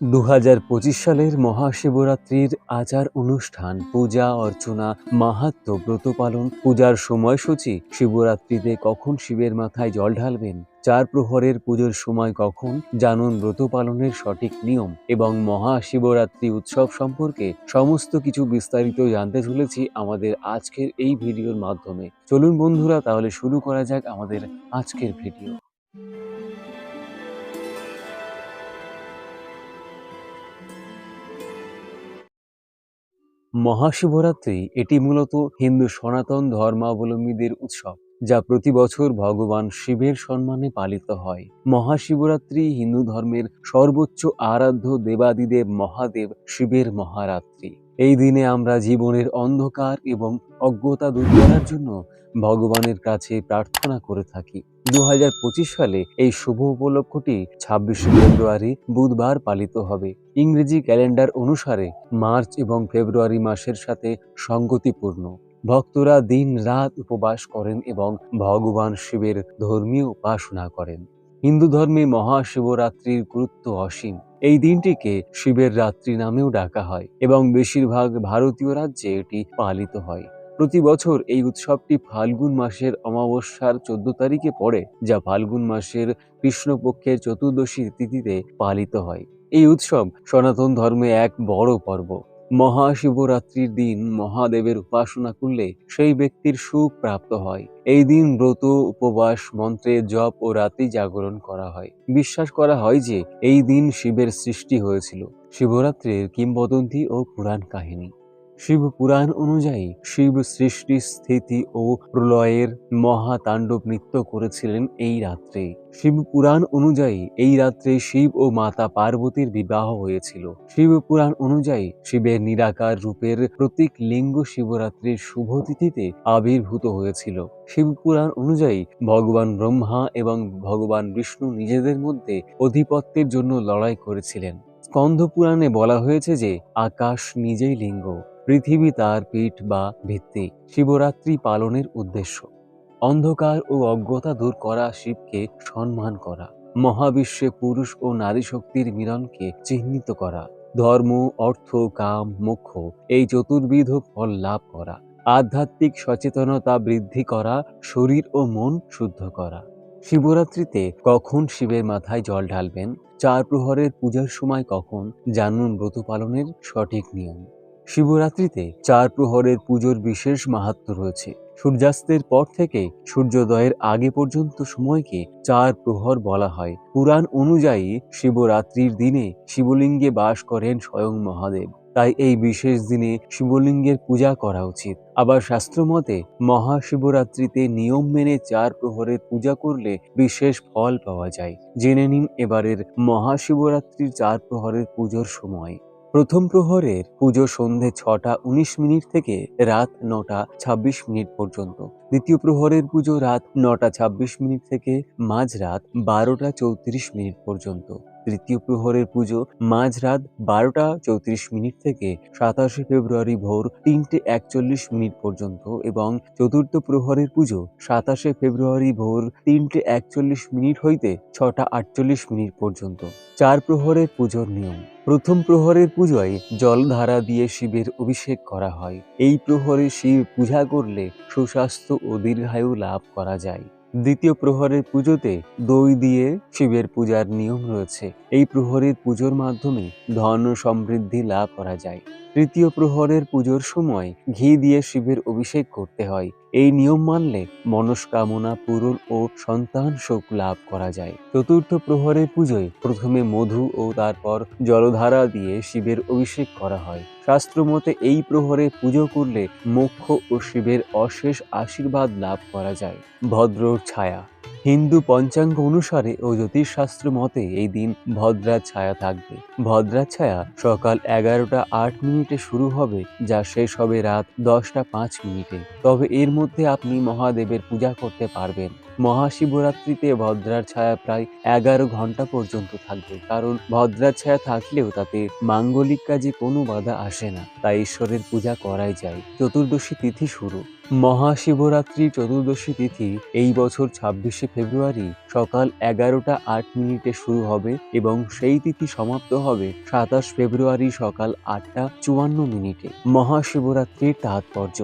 দু হাজার পঁচিশ সালের মহাশিবরাত্রির আচার অনুষ্ঠান, পূজা অর্চনা মাহাত্ম্য ব্রত পালন, পূজার সময়সূচি, শিবরাত্রিতে কখন শিবের মাথায় জল ঢালবেন, চার প্রহরের পুজোর সময় কখন, জানুন ব্রত পালনের সঠিক নিয়ম এবং মহাশিবরাত্রি উৎসব সম্পর্কে সমস্ত কিছু বিস্তারিত জানতে চলেছি আমাদের আজকের এই ভিডিওর মাধ্যমে। চলুন বন্ধুরা, তাহলে শুরু করা যাক আমাদের আজকের ভিডিও। মহাশিবরাত্রি এটি মূলত হিন্দু সনাতন ধর্মাবলম্বীদের উৎসব, যা প্রতি বছর ভগবান শিবের সম্মানে পালিত হয়। মহাশিবরাত্রি হিন্দু ধর্মের সর্বোচ্চ আরাধ্য দেবাদিদেব মহাদেব শিবের মহারাত্রি। এই দিনে আমরা জীবনের অন্ধকার এবং অজ্ঞতা দূর করার জন্য ভগবানের কাছে প্রার্থনা করে থাকি। দু হাজার পঁচিশ সালে এই শুভ উপলক্ষটি ছাব্বিশে ফেব্রুয়ারি বুধবার পালিত হবে। ইংরেজি ক্যালেন্ডার অনুসারে মার্চ এবং ফেব্রুয়ারি মাসের সাথে সঙ্গতিপূর্ণ। ভক্তরা দিন রাত উপবাস করেন এবং ভগবান শিবের ধর্মীয় উপাসনা করেন। হিন্দু ধর্মে মহাশিবরাত্রির গুরুত্ব অসীম। এই দিনটিকে শিবের রাত্রি নামেও ডাকা হয় এবং বেশিরভাগ ভারতীয় রাজ্যে এটি পালিত হয়। প্রতি বছর এই উৎসবটি ফাল্গুন মাসের অমাবস্যার চোদ্দ তারিখে পড়ে, যা ফাল্গুন মাসের কৃষ্ণপক্ষের চতুর্দশী তিথিতে পালিত হয়। এই উৎসব সনাতন ধর্মে এক বড় পর্ব। মহাশিবরাত্রির দিন মহাদেবের উপাসনা করলে সেই ব্যক্তির সুখ প্রাপ্ত হয়। এই দিন ব্রত, উপবাস, মন্ত্রে জপ ও রাত্রি জাগরণ করা হয়। বিশ্বাস করা হয় যে এই দিন শিবের সৃষ্টি হয়েছিল। শিবরাত্রির কিংবদন্তি ও পুরাণ কাহিনী। শিব পুরাণ অনুযায়ী শিব সৃষ্টি, স্থিতি ও প্রলয়ের মহাতাণ্ডব নৃত্য করেছিলেন এই রাত্রে। শিব পুরাণ অনুযায়ী এই রাত্রে শিব ও মাতা পার্বতীর বিবাহ হয়েছিল। শিব পুরাণ অনুযায়ী শিবের নিরাকার রূপের প্রতীক লিঙ্গ শিবরাত্রির শুভ তিথিতে আবির্ভূত হয়েছিল। শিব পুরাণ অনুযায়ী ভগবান ব্রহ্মা এবং ভগবান বিষ্ণু নিজেদের মধ্যে অধিপত্যের জন্য লড়াই করেছিলেন। স্কন্ধ পুরাণে বলা হয়েছে যে, আকাশ নিজেই লিঙ্গ। পৃথিবী তার পিঠ বা ভিত্তি শিবরাত্রি পালনের উদ্দেশ্য। অন্ধকার ও অজ্ঞতা দূর করা শিবকে সম্মান করা, মহাবিশ্বে পুরুষ ও নারী শক্তির মিলনকে চিহ্নিত করা, ধর্ম, অর্থ, কাম, মোক্ষ এই চতুর্বিধ ফল লাভ করা, আধ্যাত্মিক সচেতনতা বৃদ্ধি করা, শরীর ও মন শুদ্ধ করা। শিবরাত্রিতে কখন শিবের মাথায় জল ঢালবেন? চার প্রহরের পূজার সময় কখন? জানুন ব্রত পালনের সঠিক নিয়ম। শিবরাত্রিতে চার প্রহরের পুজোর বিশেষ মাহাত্ম্য রয়েছে। সূর্যাস্তের পর থেকে সূর্যোদয়ের আগে পর্যন্ত সময়কে চার প্রহর বলা হয়। পুরাণ অনুযায়ী শিবরাত্রির দিনে শিবলিঙ্গে বাস করেন স্বয়ং মহাদেব। তাই এই বিশেষ দিনে শিবলিঙ্গের পূজা করা উচিত। আবার শাস্ত্রমতে মহাশিবরাত্রিতে নিয়ম মেনে চার প্রহরের পূজা করলে বিশেষ ফল পাওয়া যায়। জেনে নিন এবারের মহাশিবরাত্রির চার প্রহরের পুজোর সময়। প্রথম প্রহরের পুজো সন্ধে ছটা উনিশ মিনিট থেকে রাত নটা ছাব্বিশ মিনিট পর্যন্ত। দ্বিতীয় প্রহরের পুজো রাত নটা ছাব্বিশ মিনিট থেকে মাঝরাত বারোটা চৌত্রিশ মিনিট পর্যন্ত। তৃতীয় প্রহরের পুজো মাঝরাত বারোটা চৌত্রিশ মিনিট থেকে সাতাশে ফেব্রুয়ারি ভোর তিনটে একচল্লিশ মিনিট পর্যন্ত এবং চতুর্থ প্রহরের পুজো সাতাশে ফেব্রুয়ারি ভোর তিনটে একচল্লিশ মিনিট হইতে ছটা আটচল্লিশ মিনিট পর্যন্ত। চার প্রহরের পুজোর নিয়ম। প্রথম প্রহরের পুজোয় জলধারা দিয়ে শিবের অভিষেক করা হয়। এই প্রহরে শিব পূজা করলে সুস্বাস্থ্য ও দীর্ঘায়ু লাভ করা যায়। দ্বিতীয় প্রহরের পুজোতে দই দিয়ে শিবের পূজার নিয়ম রয়েছে। এই প্রহরের পুজোর মাধ্যমে ধন সমৃদ্ধি লাভ করা যায়। তৃতীয় প্রহরের পুজোর সময় ঘি দিয়ে শিবের অভিষেক করতে হয়। এই নিয়ম মানলে মনস্কামনা পূরণ ও সন্তান শোক লাভ করা যায়। চতুর্থ প্রহরের পুজোয় প্রথমে মধু ও তারপর জলধারা দিয়ে শিবের অভিষেক করা হয়। শাস্ত্রমতে এই প্রহরে পুজো করলে মোক্ষ ও শিবের অশেষ আশীর্বাদ লাভ করা যায়। ভদ্রর ছায়া হিন্দু পঞ্চাঙ্গ অনুসারে ও জ্যোতিষশাস্ত্র মতে এই দিন ভদ্রার ছায়া থাকবে। ভদ্রার ছায়া সকাল এগারোটা আট মিনিটে শুরু হবে, যা শেষ হবে রাত দশটা পাঁচ মিনিটে। তবে এর মধ্যে আপনি মহাদেবের পূজা করতে পারবেন। মহাশিবরাত্রিতে ভদ্রার ছায়া প্রায় এগারো ঘণ্টা পর্যন্ত থাকবে, কারণ ভদ্রার ছায়া থাকলেও তাতে মাঙ্গলিক কাজে কোনো বাধা আসে না, তাই ঈশ্বরের পূজা করাই যায়। চতুর্দশী তিথি শুরু। মহাশিবরাত্রি চতুর্দশী তিথি এই বছর ছাব্বিশে ফেব্রুয়ারি সকাল এগারোটা আট মিনিটে শুরু হবে এবং সেই তিথি সমাপ্ত হবে সাতাশ ফেব্রুয়ারি সকাল আটটা চুয়ান্ন মিনিটে। মহাশিবরাত্রির তাৎপর্য।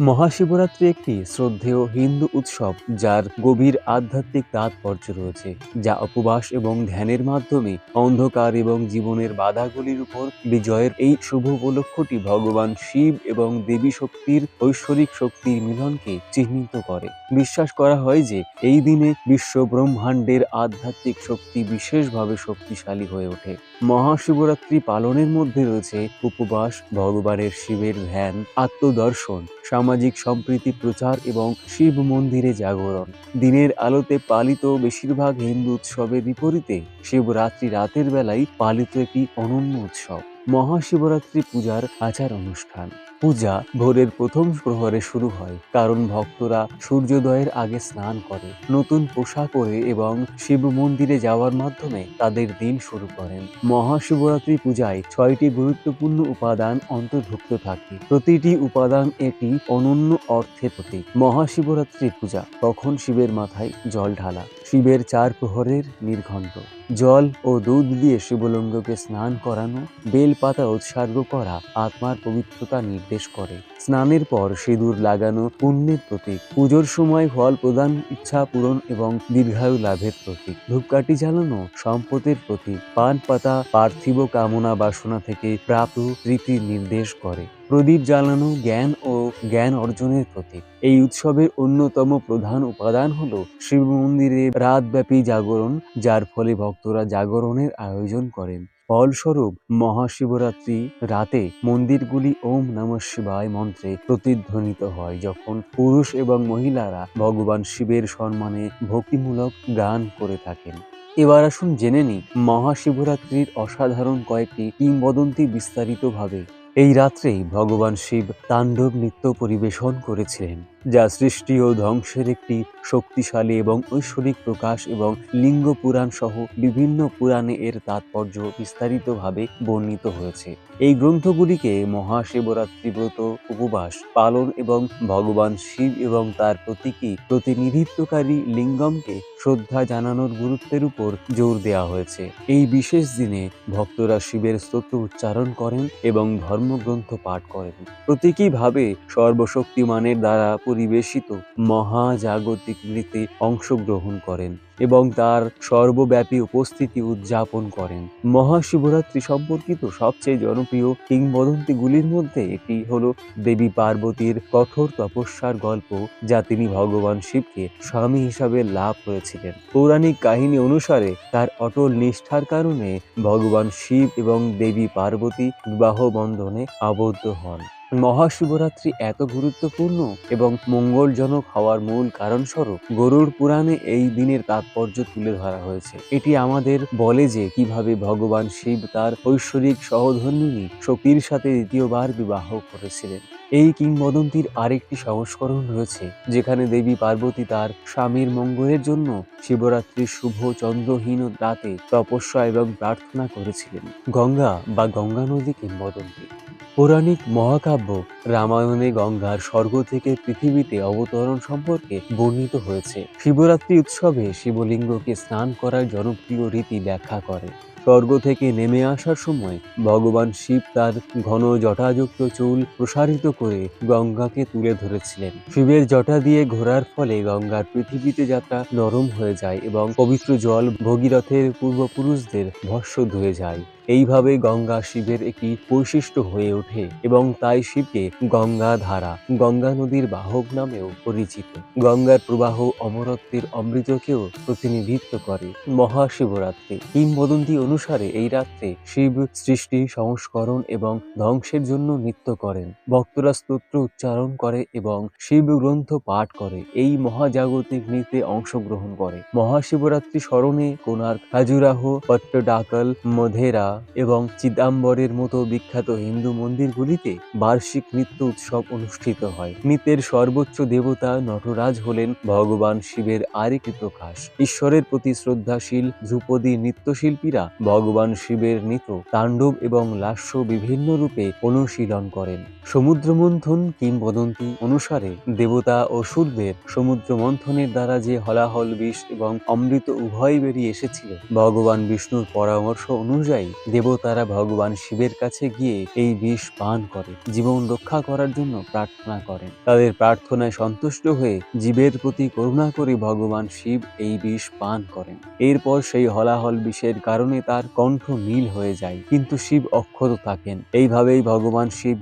মহাশিবরাত্রি একটি শ্রদ্ধেয় হিন্দু উৎসব যার গভীর আধ্যাত্মিক তাৎপর্য রয়েছে, যা উপবাস এবং ধ্যানের মাধ্যমে অন্ধকার এবং জীবনের বাধাগুলির উপর বিজয়ের এই শুভ উপলক্ষটি ভগবান শিব এবং দেবী শক্তির ঐশ্বরিক শক্তির মিলনকে চিহ্নিত করে। বিশ্বাস করা হয় যে এই দিনে বিশ্ব ব্রহ্মাণ্ডের আধ্যাত্মিক শক্তি বিশেষভাবে শক্তিশালী হয়ে ওঠে। মহাশিবরাত্রি পালনের মধ্যে রয়েছে উপবাস, ভগবানের শিবের ধ্যান, আত্মদর্শন সামাজিক সম্প্রীতি প্রচার এবং শিব মন্দিরে জাগরণ। দিনের আলোতে পালিত বেশিরভাগ হিন্দু উৎসবের বিপরীতে শিবরাত্রি রাতের বেলায় পালিত একটি অনন্য উৎসব। মহাশিবরাত্রি পূজার আচার অনুষ্ঠান। পূজা ভোরের প্রথম প্রহরে শুরু হয়, কারণ ভক্তরা সূর্যোদয়ের আগে স্নান করে, নতুন পোশাক পরে এবং শিব মন্দিরে যাওয়ার মাধ্যমে তাদের দিন শুরু করেন। মহাশিবরাত্রি পূজায় ছয়টি গুরুত্বপূর্ণ উপাদান অন্তর্ভুক্ত থাকে। প্রতিটি উপাদান একটি অনন্য অর্থে প্রতীক। মহাশিবরাত্রি পূজা তখন শিবের মাথায় জল ঢালা। শিবের চার প্রহরের নির্ঘণ্ট। জল ও দুধ দিয়ে শিবলিঙ্গকে স্নান করানো, বেলপাতা উৎসর্গ করা আত্মার পবিত্রতা নির্দেশ করে। স্নানের পর সিঁদুর লাগানো পুণ্যের প্রতীক, পুজোর সময় ফল প্রদান ইচ্ছা পূরণ এবং দীর্ঘায়ু লাভের প্রতীক, ধূপকাঠি জ্বালানো সম্পদের প্রতীক পান পাতা পার্থিব কামনা বাসনা থেকে প্রাপ্ত তৃপ্তির নির্দেশ করে। প্রদীপ জ্বালানো জ্ঞান ও জ্ঞান অর্জনের প্রতীক। এই উৎসবের অন্যতম প্রধান উপাদান হল শিব মন্দিরে রাতব্যাপী জাগরণ, যার ফলে ভক্তরা জাগরণের আয়োজন করেন। ফলস্বরূপ, মহাশিবরাত্রি রাতে মন্দিরগুলি ওম নমঃ শিবায় মন্ত্রে প্রতিধ্বনিত হয়, যখন পুরুষ এবং মহিলারা ভগবান শিবের সম্মানে ভক্তিমূলক গান করে থাকেন। এবার আসুন জেনে নিই, মহাশিবরাত্রির অসাধারণ কয়েকটি কিংবদন্তি বিস্তারিতভাবে। এই রাত্রেই ভগবান শিব তাণ্ডব নৃত্য পরিবেশন করেছিলেন। যা সৃষ্টি ও ধ্বংসের একটি শক্তিশালী এবং ঐশ্বরিক প্রকাশ এবং লিঙ্গ পুরাণ সহ বিভিন্ন পুরাণে এর তাৎপর্য বিস্তারিতভাবে বর্ণিত হয়েছে। এই গ্রন্থগুলিকে মহাশিবরাত্রি ব্রত উপবাস পালন এবং ভগবান শিব এবং তার প্রতীকী প্রতিনিধিত্বকারী লিঙ্গমকে শ্রদ্ধা জানানোর গুরুত্বের উপর জোর দেওয়া হয়েছে। এই বিশেষ দিনে ভক্তরা শিবের স্তোত্র উচ্চারণ করেন এবং ধর্মগ্রন্থ পাঠ করেন। প্রতীকীভাবে সর্বশক্তিমানের দ্বারা পরিবেশিত মহাজাগতিক নৃত্যে অংশগ্রহণ করেন এবং তার সর্বব্যাপী উপস্থিতি উদযাপন করেন। মহাশিবরাত্রি সম্পর্কিত সবচেয়ে জনপ্রিয় কিংবদন্তিগুলির মধ্যে একটি হল দেবী পার্বতীর কঠোর তপস্যার গল্প, যা তিনি ভগবান শিবকে স্বামী হিসাবে লাভ করেছিলেন। পৌরাণিক কাহিনী অনুসারে তার অটল নিষ্ঠার কারণে ভগবান শিব এবং দেবী পার্বতী বিবাহ বন্ধনে আবদ্ধ হন। মহাশিবরাত্রি এত গুরুত্বপূর্ণ এবং মঙ্গলজনক হওয়ার মূল কারণস্বরূপ গরুড় পুরাণে এই দিনের তাৎপর্য তুলে ধরা হয়েছে। এটি আমাদের বলে যে কীভাবে ভগবান শিব তার ঐশ্বরিক সহধর্মিনী শক্তির সাথে দ্বিতীয়বার বিবাহ করেছিলেন। এই কিংবদন্তির আরেকটি সংস্করণ রয়েছে, যেখানে দেবী পার্বতী তার স্বামীর মঙ্গলের জন্য শিবরাত্রির শুভ চন্দ্রহীন রাতে তপস্যা এবং প্রার্থনা করেছিলেন। গঙ্গা বা গঙ্গা নদী কিংবদন্তি। পৌরাণিক মহাকাব্য রামায়ণে গঙ্গার স্বর্গ থেকে পৃথিবীতে অবতরণ সম্পর্কে বর্ণিত হয়েছে। শিবরাত্রি উৎসবে শিবলিঙ্গকে স্নান করার জনপ্রিয় রীতি ব্যাখ্যা করে। স্বর্গ থেকে নেমে আসার সময় ভগবান শিব তার ঘন জটাযুক্ত চুল প্রসারিত করে গঙ্গাকে তুলে ধরেছিলেন। শিবের জটা দিয়ে ঘোরার ফলে গঙ্গার পৃথিবীতে যাত্রা নরম হয়ে যায় এবং পবিত্র জল ভগীরথের পূর্বপুরুষদের ভস্য ধুয়ে যায়। এইভাবে গঙ্গা শিবের একটি বৈশিষ্ট্য হয়ে ওঠে এবং তাই শিবকে গঙ্গা ধারা, গঙ্গা নদীর বাহক নামেও পরিচিত। গঙ্গার প্রবাহ অমরত্বের অমৃতকেও প্রতিনিধিত্ব করে মহাশিবরাত্রি। কিংবদন্তি অনুসারে এই রাত্রে শিব সৃষ্টি, সংস্করণ এবং ধ্বংসের জন্য নৃত্য করেন। ভক্তরা স্তোত্র উচ্চারণ করে এবং শিব গ্রন্থ পাঠ করে। এই মহাজাগতিক নৃত্যে অংশগ্রহণ করে। মহাশিবরাত্রি স্মরণে কোনার খাজুরাহ, পট্টডাকল, মধেরা এবং চিদাম্বরের মতো বিখ্যাত হিন্দু মন্দিরগুলিতে বার্ষিক নৃত্য উৎসব অনুষ্ঠিত হয়। নৃত্যের সর্বোচ্চ দেবতা নটরাজ হলেন ভগবান শিবের আরেকটি প্রকাশ। ঈশ্বরের প্রতি শ্রদ্ধাশীল, ধ্রুপদী নৃত্যশিল্পীরা ভগবান শিবের নিত তাণ্ডব এবং লাস্য বিভিন্ন রূপে অনুশীলন করেন। সমুদ্র মন্থন কিংবদন্তি অনুসারে দেবতা ও সুরদের সমুদ্র মন্থনের দ্বারা যে হলাহল, বিষ এবং অমৃত উভয় বেরিয়ে এসেছিল, ভগবান বিষ্ণুর পরামর্শ অনুযায়ী দেবতারা ভগবান শিবের কাছে গিয়ে এই বিষ পান করে, জীবন রক্ষা করার জন্য প্রার্থনা করেন। তাদের প্রার্থনায় সন্তুষ্ট হয়ে জীবের প্রতি করুণা করে ভগবান শিব এই বিষ পান করেন। এরপর সেই হলাহল, বিষের কারণে তার কণ্ঠ নীল হয়ে যায়, কিন্তু শিব অক্ষত থাকেন। এইভাবেই ভগবান শিব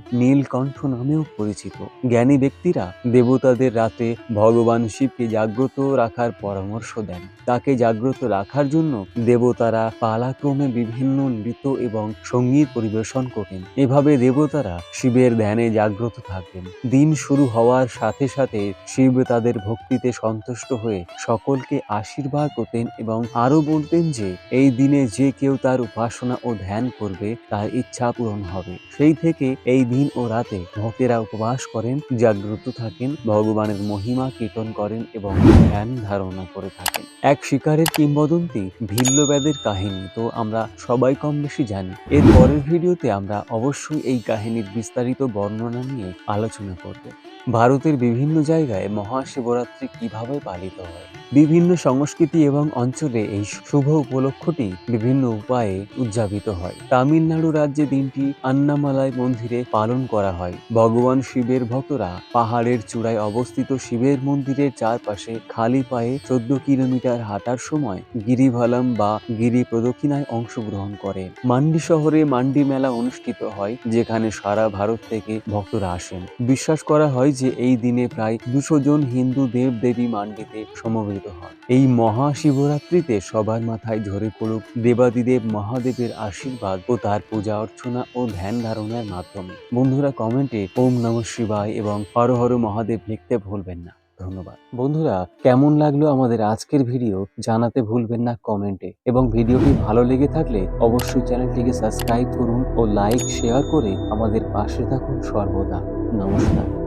নীলকণ্ঠ নামেও পরিচিত। জ্ঞানী ব্যক্তিরা দেবতাদের রাতে ভগবান শিবকে জাগ্রত রাখার পরামর্শ দেন। তাকে জাগ্রত রাখার জন্য দেবতারা পালাক্রমে বিভিন্ন নৃত্য এবং সংগীত পরিবেশন করেন। এভাবে দেবতারা শিবের ধ্যানে জাগ্রত থাকতেন দিন শুরু হওয়ার সাথে সাথে শিব তাদের ভক্তিতে সন্তুষ্ট হয়ে সকলকে আশীর্বাদ করতেন এবং আরও বলতেন যে, এই দিনে যে কেউ তার উপাসনা ও ধ্যান করবে, তার ইচ্ছা পূরণ হবে। সেই থেকে এই দিন ও রাতে ভক্তেরা উপবাস করেন, জাগ্রত থাকেন, ভগবানের মহিমা কীর্তন করেন এবং ধ্যান ধারণা করে থাকেন। এক শিকারের কিংবদন্তি ভিল্লব্যাদের কাহিনী তো আমরা সবাই কম বেশি জানি। এর পরের ভিডিওতে আমরা অবশ্যই এই কাহিনীর বিস্তারিত বর্ণনা নিয়ে আলোচনা করব। ভারতের বিভিন্ন জায়গায় মহাশিবরাত্রি কীভাবে পালিত হয়? বিভিন্ন সংস্কৃতি এবং অঞ্চলে এই শুভ উপলক্ষটি বিভিন্ন উপায়ে উদযাপিত হয়। তামিলনাড়ু রাজ্যে দিনটি আন্নামালাই মন্দিরে পালন করা হয়। ভগবান শিবের ভক্তরা পাহাড়ের চূড়ায় অবস্থিত শিবের মন্দিরের চারপাশে খালি পায়ে চোদ্দ কিলোমিটার হাঁটার সময় গিরিভালাম বা গিরি প্রদক্ষিণায় অংশগ্রহণ করে মান্ডি শহরে মান্ডি মেলা অনুষ্ঠিত হয়, যেখানে সারা ভারত থেকে ভক্তরা আসেন। বিশ্বাস করা হয় যে এই দিনে প্রায় দুশো জন হিন্দু দেব দেবী মান্ডিতে সমবেত হয়। এই মহাশিবরাত্রিতে সবার মাথায় ঝরে পড়ুক দেবাদিদেব মহাদেবের আশীর্বাদ ও তার পূজা অর্চনা ও ধ্যান ধারণার মাধ্যমে। বন্ধুরা, কমেন্টে ওম নম শিবায় এবং হর হর মহাদেব লিখতে ভুলবেন না। ধন্যবাদ। বন্ধুরা, কেমন লাগল আমাদের আজকের ভিডিও জানাতে ভুলবেন না কমেন্টে। এবং ভিডিওটি ভালো লেগে থাকলে অবশ্যই চ্যানেলটিকে সাবস্ক্রাইব করুন ও লাইক, শেয়ার করে আমাদের পাশে থাকুন সর্বদা। নমস্কার।